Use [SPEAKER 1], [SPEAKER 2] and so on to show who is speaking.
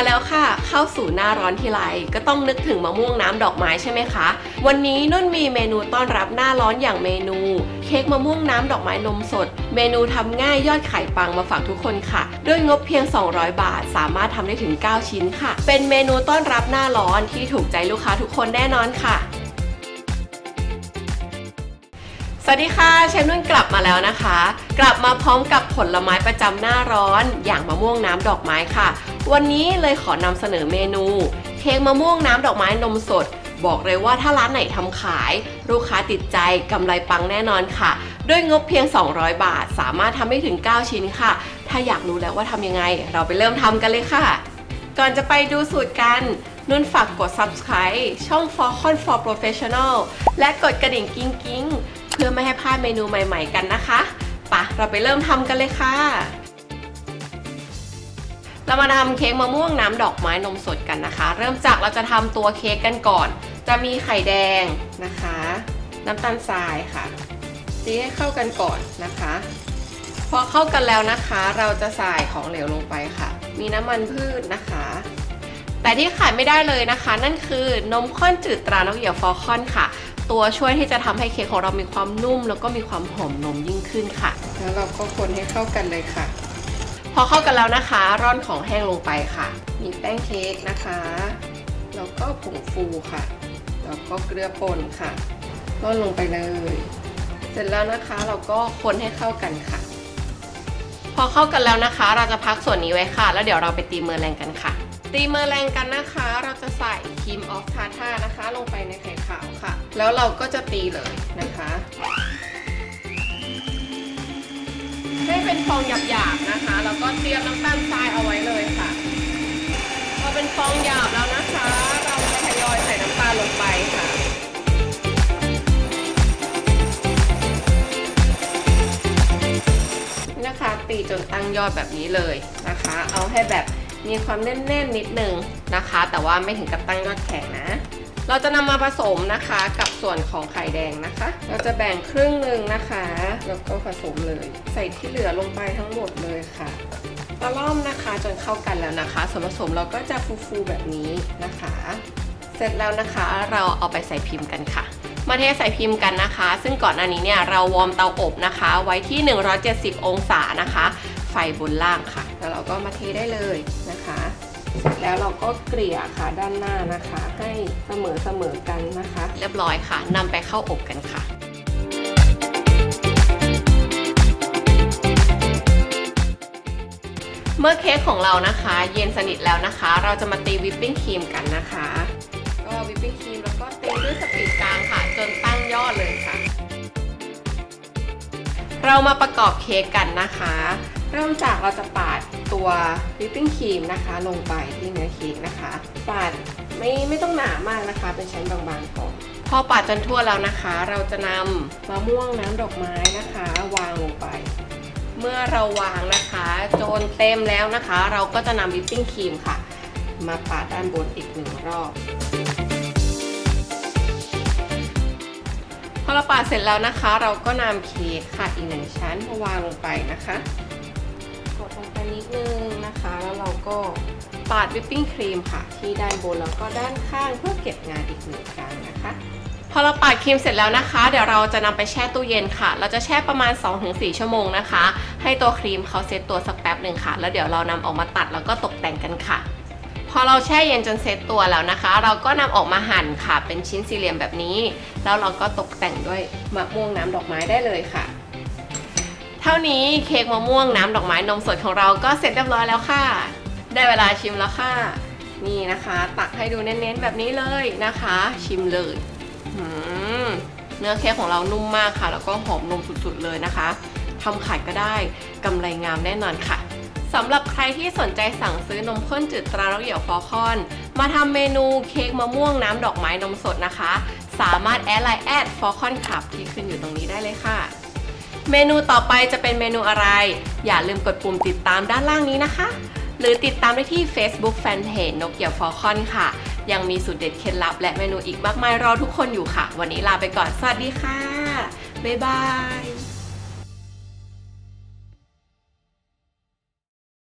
[SPEAKER 1] มาแล้วค่ะ เข้าสู่หน้าร้อนทีไรก็ต้องนึกถึงมะม่วงน้ำดอกไม้ใช่ไหมคะ วันนี้นุ่นมีเมนูต้อนรับหน้าร้อนอย่างเมนู เค้กมะม่วงน้ำดอกไม้นมสด เมนูทำง่ายยอดไข่ปังมาฝากทุกคนค่ะ ด้วยงบเพียง 200 บาท สามารถทำได้ถึง 9 ชิ้นค่ะ เป็นเมนูต้อนรับหน้าร้อนที่ถูกใจลูกค้าทุกคนแน่นอนค่ะสวัสดีค่ะเชฟนุ่นกลับมาแล้วนะคะ กลับมาพร้อมกับผลไม้ประจำหน้าร้อน อย่างมะม่วงน้ำดอกไม้ค่ะ วันนี้เลยขอนำเสนอเมนู เค้กมะม่วงน้ำดอกไม้นมสด บอกเลยว่าถ้าร้านไหนทำขาย ลูกค้าติดใจกำไรปังแน่นอนค่ะ ด้วยงบเพียง 200 บาท สามารถทำได้ถึง 9 ชิ้นค่ะ ถ้าอยากรู้แล้วว่าทำยังไง เราไปเริ่มทำกันเลยค่ะ ก่อนจะไปดูสูตรกันนุ่นฝากกด subscribe ช่อง For Con for Professional และกดกระดิ่งกิ้งกิ้งเพื่อไม่ให้พลาดเมนูใหม่ ๆ กันนะคะปะเราไปเริ่มทำกันเลยค่ะ เรามาทำเค้กมะม่วงน้ำดอกไม้นมสดกันนะคะ เริ่มจากเราจะทำตัวเค้กกันก่อน จะมีไข่แดงนะคะ น้ำตาลทรายค่ะตีให้เข้ากันก่อนนะคะพอเข้ากันแล้วนะคะ เราจะใส่ของเหลวลงไปค่ะ มีน้ำมันพืชนะคะ แต่ที่ขาดไม่ได้เลยนะคะ นั่นคือนมข้นจืดตรานกเหี่ยวฟอคอนค่ะ ตัวช่วยที่จะทำให้เค้กของเรามีความนุ่ม แล้วก็มีความหอมนมยิ่งขึ้นค่ะ แล้วเราก็คนให้เข้ากันเลยค่ะ อเข้ากันแล้วนะคะ ร่อนของแห้งลงไปค่ะ มีแป้งเค้กนะคะ แล้วก็ผงฟูค่ะ แล้วก็เกลือป่นค่ะ ร่อนลงไปเลย เสร็จแล้วนะคะเราก็คนให้เข้ากันค่ะ พอเข้ากันแล้วนะคะ เราจะพักส่วนนี้ไว้ค่ะ แล้วเดี๋ยวเราไปตีเมอร์แรงกันค่ะ ตีเมอร์แรงกันนะคะ เราจะใส่ครีมออฟทาท่านะคะ ลงไปในไข่ขาวค่ะ แล้วเราก็จะตีเลยนะ เป็นฟองหยาบๆนะคะ แล้วก็เตรียมน้ำตาลทรายเอาไว้เลยค่ะพอเป็นฟองหยาบแล้วนะคะ เราจะทยอยใส่น้ำตาลลงไปค่ะนะคะตีจนตั้งยอดแบบนี้เลยนะคะ เอาให้แบบมีความแน่นๆนิดนึงนะคะ แต่ว่าไม่ถึงกับตั้งยอดแข็งนะ เราจะนำมาผสมนะคะกับส่วนของไข่แดงนะคะ เราจะแบ่งครึ่งหนึ่งนะคะ แล้วก็ผสมเลย ใส่ที่เหลือลงไปทั้งหมดเลยค่ะตะล่อมนะคะจนเข้ากันแล้วนะคะส่วนผสมเราก็จะฟูๆแบบนี้นะคะ เสร็จแล้วนะคะเราเอาไปใส่พิมพ์กันค่ะ มาเทใส่พิมพ์กันนะคะ ซึ่งก่อนหน้านี้เนี่ยเราวอร์มเตาอบนะคะ ไว้ที่ 170 องศานะคะ ไฟบนล่างค่ะ แล้วเราก็มาเทได้เลยนะคะ แล้วเราก็เกลี่ยค่ะด้านหน้านะคะ ให้เสมอเสมอกันนะคะ เรียบร้อยค่ะนำไปเข้าอบกันค่ะเมื่อเค้กของเรานะคะ เย็นสนิทแล้วนะคะ เราจะมาตีวิปปิ้งครีมกันนะคะ ก็วิปปิ้งครีมแล้วก็ตีด้วยสปีดกลางค่ะ จนตั้งยอดเลยค่ะ เรามาประกอบเค้กกันนะคะ เริ่มจากเราจะปาด ตัววิปปิ้งครีมนะคะ ลงไปที่เนื้อเค้กนะคะปาดไม่ไม่ต้องหนามากนะคะ เป็นชั้นบางๆก่อนพอปาดจนทั่วแล้วนะคะ เราจะนำมะม่วงน้ำดอกไม้นะคะ วางลงไป เมื่อเราวางนะคะ จนเต็มแล้วนะคะ เราก็จะนำวิปปิ้งครีมค่ะ มาปาดด้านบนอีกหนึ่งรอบ พอเราปาดเสร็จแล้วนะคะ เราก็นำเค้กค่ะอีกหนึ่งชั้นมาวางลงไปนะคะ นิดนึงนะคะ แล้วเราก็ปาดวิปปิ้งครีมค่ะ ที่ด้านบนแล้วก็ด้านข้างเพื่อเก็บงานอีกหนึ่งครั้งนะคะพอเราปาดครีมเสร็จแล้วนะคะ เดี๋ยวเราจะนำไปแช่ตู้เย็นค่ะ เราจะแช่ประมาณ 2-4 ชั่วโมงนะคะ ให้ตัวครีมเขาเซตตัวสักแป๊บหนึ่งค่ะ แล้วเดี๋ยวเรานำออกมาตัดแล้วก็ตกแต่งกันค่ะ พอเราแช่เย็นจนเซตตัวแล้วนะคะ เราก็นำออกมาหั่นค่ะ เป็นชิ้นสี่เหลี่ยมแบบนี้ แล้วเราก็ตกแต่งด้วยมะม่วงน้ำดอกไม้ได้เลยค่ะ เท่านี้เค้กมะม่วงน้ำดอกไม้นมสดของเราก็เสร็จเรียบร้อยแล้วค่ะ ได้เวลาชิมแล้วค่ะ นี่นะคะ ตักให้ดูเน้นๆแบบนี้เลยนะคะ ชิมเลยเนื้อเค้กของเรานุ่มมากค่ะ แล้วก็หอมนมสุดๆเลยนะคะทำขายก็ได้กำไรงามแน่นอนค่ะสำหรับใครที่สนใจสั่งซื้อนมข้นจืดตรานกเหยี่ยวฟอคอน มาทำเมนูเค้กมะม่วงน้ำดอกไม้นมสดนะคะ สามารถแอดไลน์แอดฟอคอนคลับที่ขึ้นอยู่ตรงนี้ได้เลยค่ะ เมนูต่อไปจะเป็นเมนูอะไร อย่าลืมกดปุ่มติดตามด้านล่างนี้นะคะ หรือติดตามได้ที่ Facebook Fanpage นกเหยี่ยวฟอลคอนค่ะ ยังมีสูตรเด็ดเคล็ดลับและเมนูอีกมากมายรอทุกคนอยู่ค่ะ วันนี้ลาไปก่อน สวัสดีค่ะ บ๊ายบาย